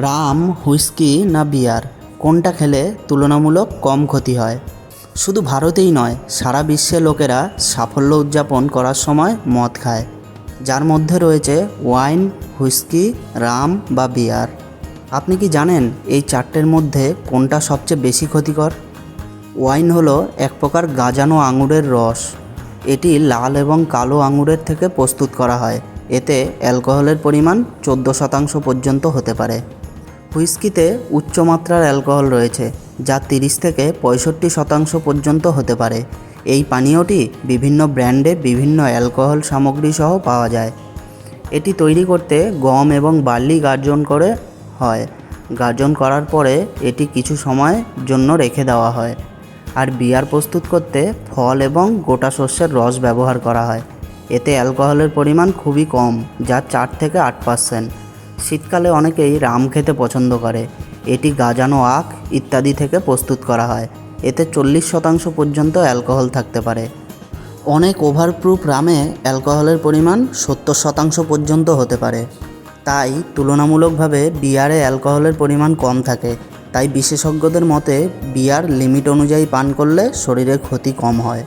Ram, whisky, না বিয়ার? কোনটা খেলে তুলনামূলক কম ক্ষতি হয়? শুধু ভারতেই নয়, সারা বিশ্বে লোকেরা সাফল্য উদযাপন করার সময় মদ খায়। যার মধ্যে রয়েছে ওয়াইন, হুইস্কি, রাম বা বিয়ার। আপনি কি জানেন এই চারটের মধ্যে কোনটা সবচেয়ে বেশি ক্ষতিকর? ওয়াইন হলো এক প্রকার গাজানো আঙুরের রস। এটি লাল এবং কালো আঙুরের থেকে প্রস্তুত করা হয়। এতে অ্যালকোহলের পরিমাণ চোদ্দ শতাংশ পর্যন্ত হতে পারে। হুইস্কিতে উচ্চমাত্রার অ্যালকোহল রয়েছে, যা তিরিশ থেকে পঁয়ষট্টি শতাংশ পর্যন্ত হতে পারে। এই পানীয়টি বিভিন্ন ব্র্যান্ডে বিভিন্ন অ্যালকোহল সামগ্রী সহ পাওয়া যায়। এটি তৈরি করতে গম এবং বার্লি গার্জন করে হয়। গার্জন করার পরে এটি কিছু সময়ের জন্য রেখে দেওয়া হয়। আর বিয়ার প্রস্তুত করতে ফল এবং গোটা শস্যের রস ব্যবহার করা হয়। এতে অ্যালকোহলের পরিমাণ খুবই কম, যা চার থেকে আট পার্সেন্ট শীতকালে অনেকেই রাম খেতে পছন্দ করে। এটি গাজানো আখ ইত্যাদি থেকে প্রস্তুত করা হয়। এতে চল্লিশ শতাংশ পর্যন্ত অ্যালকোহল থাকতে পারে। অনেক ওভারপ্রুফ রামে অ্যালকোহলের পরিমাণ সত্তর শতাংশ পর্যন্ত হতে পারে। তাই তুলনামূলকভাবে বিয়ারে অ্যালকোহলের পরিমাণ কম থাকে। তাই বিশেষজ্ঞদের মতে বিয়ার লিমিট অনুযায়ী পান করলে শরীরের ক্ষতি কম হয়।